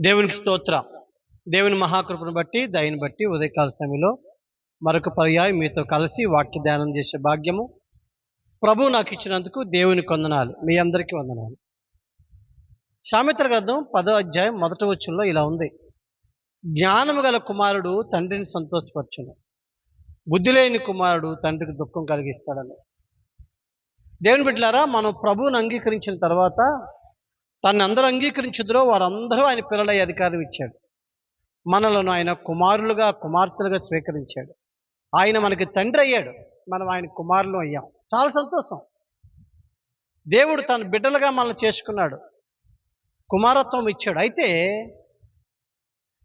దేవునికి స్తోత్ర. దేవుని మహాకృపను బట్టి దయని బట్టి ఉదయకాల సమయంలో మరొక పర్యాయం మీతో కలిసి వాక్య ధ్యానం చేసే భాగ్యము. ప్రభు నాకు ఇచ్చినందుకు దేవుని కొందనాలు. మీ అందరికీ వందనాలు. సామెత్ర గ్రంథం పదో అధ్యాయం మొదటి వచ్చంలో ఇలా ఉంది. జ్ఞానము గల కుమారుడు తండ్రిని సంతోషపరచును. బుద్ధి లేని కుమారుడు తండ్రికి దుఃఖం కలిగిస్తాడని. దేవుని బిడ్డలారా మనం ప్రభువుని అంగీకరించిన తర్వాత తను అందరూ అంగీకరించుదరో వారందరూ ఆయన పిల్లలయ్యే అధికారం ఇచ్చాడు. మనలను ఆయన కుమారులుగా కుమార్తెలుగా స్వీకరించాడు. ఆయన మనకి తండ్రి అయ్యాడు. మనం ఆయన కుమారులు అయ్యాం. చాలా సంతోషం. దేవుడు తన బిడ్డలుగా మనల్ని చేసుకున్నాడు. కుమారత్వం ఇచ్చాడు. అయితే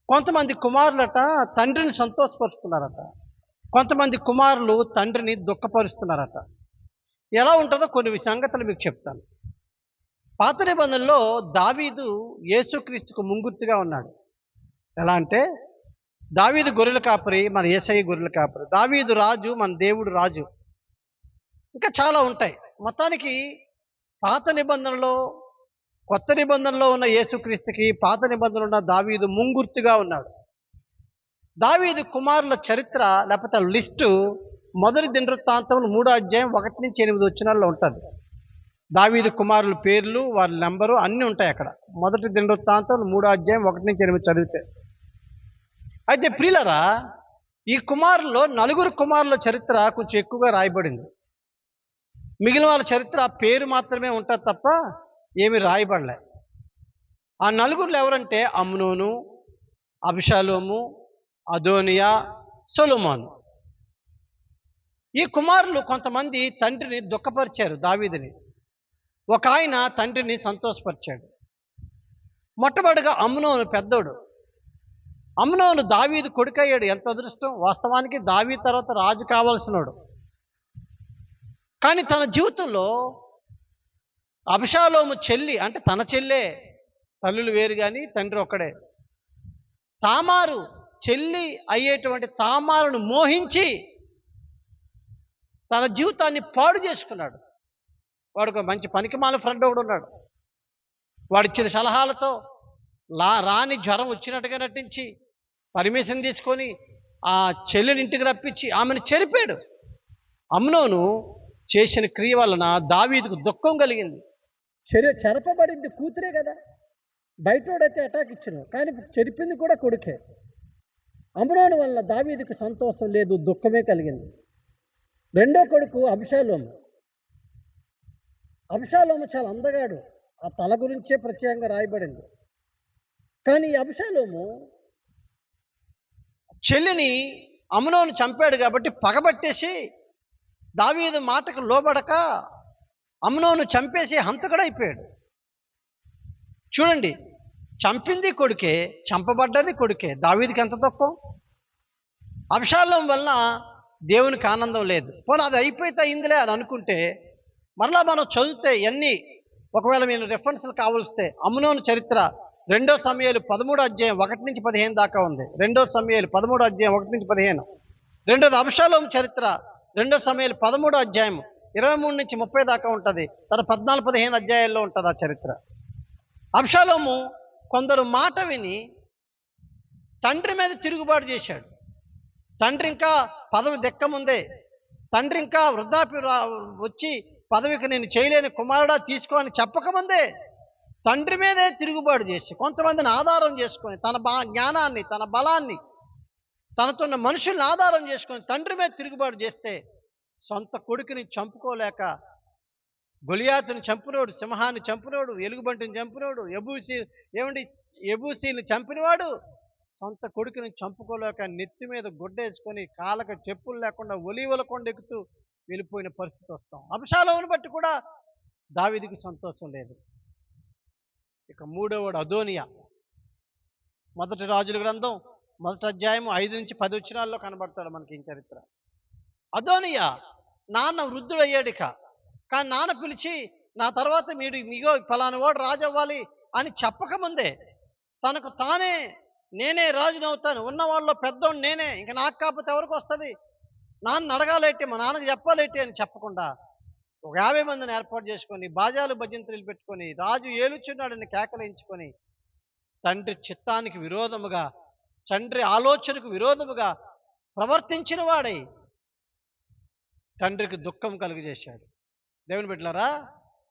కొంతమంది కుమారులట తండ్రిని సంతోషపరుస్తున్నారట. కొంతమంది కుమారులు తండ్రిని దుఃఖపరుస్తున్నారట. ఎలా ఉంటుందో కొన్ని సంగతులు మీకు చెప్తాను. పాత నిబంధనలో దావీదు యేసుక్రీస్తుకు ముంగుర్తిగా ఉన్నాడు. ఎలా అంటే దావీదు గొర్రెల కాపరి మన ఏసఐ గొర్రెల కాపరి. దావీదు రాజు మన దేవుడు రాజు. ఇంకా చాలా ఉంటాయి. మొత్తానికి పాత నిబంధనలో కొత్త నిబంధనలో ఉన్న యేసుక్రీస్తుకి పాత నిబంధనలో ఉన్న దావీదు ముంగుర్తిగా ఉన్నాడు. దావీదు కుమారుల చరిత్ర లేకపోతే లిస్టు మొదటి దినవృత్తాంతములు మూడో అధ్యాయం ఒకటి నుంచి ఎనిమిది వచ్చినాల్లో ఉంటుంది. దావీదు కుమారుల పేర్లు వారి నెంబరు అన్నీ ఉంటాయి అక్కడ. మొదటి దినవృత్తాంతం మూడో అధ్యాయం ఒకటి నుంచి ఎనిమిది చదివితే. అయితే ప్రియులరా ఈ కుమారుల్లో నలుగురు కుమారుల చరిత్ర కొంచెం ఎక్కువగా రాయబడింది. మిగిలిన వాళ్ళ చరిత్ర ఆ పేరు మాత్రమే ఉంటుంది తప్ప ఏమి రాయబడలే. ఆ నలుగురు ఎవరంటే అమ్నోను అభిషాలోము అదోనియా సొలుమోను. ఈ కుమారులు కొంతమంది తండ్రిని దుఃఖపరిచారు దావీదిని. ఒక ఆయన తండ్రిని సంతోషపరిచాడు. మొట్టమొదటిగా అమ్నోను పెద్దోడు. అమ్నోను దావీదు కొడుకయ్యాడు. ఎంత అదృష్టం? వాస్తవానికి దావీ తర్వాత రాజు కావాల్సినోడు. కానీ తన జీవితంలో అభిషాలోము చెల్లి అంటే తన చెల్లే తల్లులు వేరు కానీ తండ్రి ఒక్కడే. తామారు చెల్లి అయ్యేటువంటి తామారును మోహించి తన జీవితాన్ని పాడు చేసుకున్నాడు. వాడు ఒక మంచి పనికిమాల ఫ్రెండ్ ఒకడు ఉన్నాడు. వాడిచ్చిన సలహాలతో లా రాని జ్వరం వచ్చినట్టుగా నటించి పర్మిషన్ తీసుకొని ఆ చెల్లెని ఇంటికి రప్పించి ఆమెను చెరిపాడు. అమ్నోను చేసిన క్రియ వలన దావీదుకు దుఃఖం కలిగింది. చెరి చెరపబడింది కూతురే కదా. బయటోడైతే అటాక్ ఇచ్చిన కానీ చెరిపింది కూడా కొడుకే. అమ్నోను వల్ల దావీదుకు సంతోషం లేదు దుఃఖమే కలిగింది. రెండో కొడుకు అభిషాలోము. అభిషాలోము చాలా అందగాడు. ఆ తల గురించే ప్రత్యేకంగా రాయబడింది. కానీ ఈ అభిషాలోము చెల్లిని అమనోను చంపాడు కాబట్టి పగబట్టేసి దావీదు మాటకు లోబడక అమనోను చంపేసి హంతకుడైపోయాడు. చూడండి చంపింది కొడుకే చంపబడ్డది కొడుకే. దావీదికి ఎంత దుఃఖం అభిషాలం వలన దేవునికి ఆనందం లేదు. పోనీ అది అయిపోతే అయిందిలే అని అనుకుంటే మరలా మనం చదివితే ఎన్ని? ఒకవేళ మీరు రెఫరెన్స్లు కావలిస్తే అమ్నోను చరిత్ర రెండో సమయాలు పదమూడు అధ్యాయం ఒకటి నుంచి పదిహేను దాకా ఉంది. రెండో సమయాలు పదమూడు అధ్యాయం ఒకటి నుంచి పదిహేను. రెండోది అభిషాలోం చరిత్ర రెండో సమయాలు పదమూడు అధ్యాయం ఇరవై మూడు నుంచి ముప్పై దాకా ఉంటుంది. తర్వాత పద్నాలుగు పదిహేను అధ్యాయాల్లో ఉంటుంది ఆ చరిత్ర. అంశాలోము కొందరు మాట విని తండ్రి మీద తిరుగుబాటు చేశాడు. తండ్రి ఇంకా పదవి దెక్కముందే. తండ్రి ఇంకా వృద్ధాప్య వచ్చి పదవికి నేను చేయలేని కుమారుడా తీసుకో అని చెప్పకముందే తండ్రి మీదే తిరుగుబాటు చేసి కొంతమందిని ఆధారం చేసుకొని తన బా జ్ఞానాన్ని తన బలాన్ని తనతో ఉన్న మనుషుల్ని ఆధారం చేసుకొని తండ్రి మీద తిరుగుబాటు చేస్తే సొంత కొడుకుని చంపుకోలేక గొలియాతుని చంపినోడు సింహాన్ని చంపినోడు ఎలుగుబంటిని చంపినోడు ఎబూసి ఏమండి ఎబూసీని చంపినవాడు సొంత కొడుకుని చంపుకోలేక నెత్తి మీద గుడ్డేసుకొని కాళ్ళకు చెప్పులు లేకుండా ఒలీవల కొండెక్కుతూ వెళ్ళిపోయిన పరిస్థితి వస్తాం. అభిషాలమును బట్టి కూడా దావిదికి సంతోషం లేదు. ఇక మూడవడు అదోనియా. మొదటి రాజుల గ్రంథం మొదటి అధ్యాయం ఐదు నుంచి పది వచ్చినాల్లో కనబడతాడు మనకి ఈ చరిత్ర. అదోనియా నాన్న వృద్ధుడయ్యాడిక. కానీ నాన్న పిలిచి నా తర్వాత మీరు మీగో ఫలానా వాడు రాజు అవ్వాలి అని చెప్పకముందే తనకు తానే నేనే రాజునవుతాను. ఉన్న వాళ్ళలో పెద్దోడు నేనే. ఇంకా నాకు కాకపోతే ఎవరికి వస్తుంది? నాన్న అడగాలేటి మా నాన్నకు చెప్పాలేటి అని చెప్పకుండా ఒక యాభై మందిని ఏర్పాటు చేసుకొని బాజాలు భజంత్రులు పెట్టుకొని రాజు ఏలుచున్నాడని కేకలించుకొని తండ్రి చిత్తానికి విరోధముగా తండ్రి ఆలోచనకు విరోధముగా ప్రవర్తించిన వాడై తండ్రికి దుఃఖం కలుగజేశాడు. దేవుని బిడ్డలారా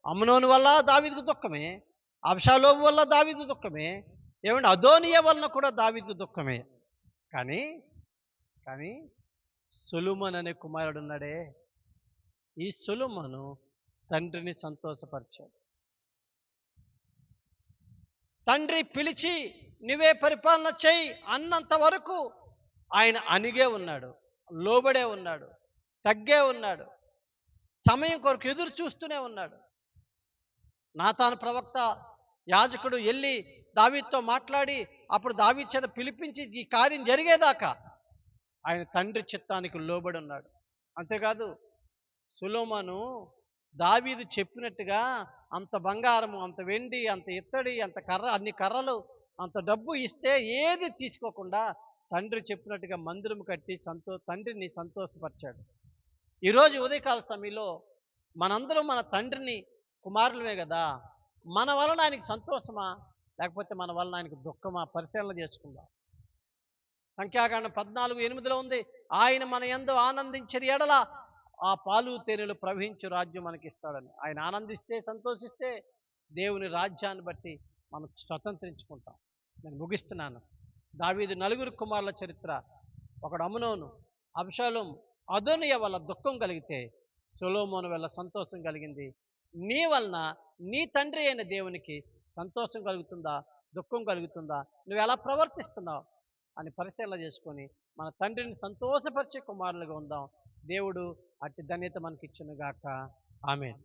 అమ్నోను వల్ల దావీదుకు దుఃఖమే అబ్షాలోము వల్ల దావీదు దుఃఖమే ఏమంటే అదోనియ వలన కూడా దావీదు దుఃఖమే. కానీ కానీ సులుమన్ అనే కుమారుడు ఉన్నాడే ఈ సులుమను తండ్రిని సంతోషపరిచాడు. తండ్రి పిలిచి నువ్వే పరిపాలన చేయి అన్నంత వరకు. ఆయన అణిగే ఉన్నాడు లోబడే ఉన్నాడు తగ్గే ఉన్నాడు సమయం కొరకు ఎదురు చూస్తూనే ఉన్నాడు. నాతాను ప్రవక్త యాజకుడు వెళ్ళి దావీతో మాట్లాడి అప్పుడు దావీ చేత పిలిపించి ఈ కార్యం జరిగేదాకా ఆయన తండ్రి చిత్తానికి లోబడి ఉన్నాడు. అంతేకాదు సులోమను దావీదు చెప్పినట్టుగా అంత బంగారము అంత వెండి అంత ఇత్తడి అంత కర్ర అన్ని కర్రలు అంత డబ్బు ఇస్తే ఏది తీసుకోకుండా తండ్రి చెప్పినట్టుగా మందిరం కట్టి సంతో తండ్రిని సంతోషపరిచాడు. ఈరోజు ఉదయకాల సమయంలో మనందరం మన తండ్రిని కుమారులమే కదా. మన వలన ఆయనకి సంతోషమా? లేకపోతే మన వలన ఆయనకు దుఃఖమా? పరిశీలన చేసుకుందాం. సంఖ్యాకాండం పద్నాలుగు ఎనిమిదిలో ఉంది. ఆయన మన ఎందు ఆనందించని ఎడల ఆ పాలు తేనెలు ప్రవహించు రాజ్యం మనకి ఇస్తాడని ఆయన ఆనందిస్తే సంతోషిస్తే దేవుని రాజ్యాన్ని బట్టి మనం స్వతంత్రించుకుంటాం. నేను ముగిస్తున్నాను. దావీదు నలుగురు కుమారుల చరిత్ర. ఒకడు అమునోను అబ్షాలోం అదోనియ వల్ల దుఃఖం కలిగితే సొలోమోను వల్ల సంతోషం కలిగింది. నీ వలన నీ తండ్రి అయిన దేవునికి సంతోషం కలుగుతుందా? దుఃఖం కలుగుతుందా? నువ్వు ఎలా ప్రవర్తిస్తున్నావు? అని పరిశీలన చేసుకొని మన తండ్రిని సంతోషపరిచే కుమారులుగా ఉందాం. దేవుడు అట్టి ధన్యత మనకిచ్చునుగాక. ఆమె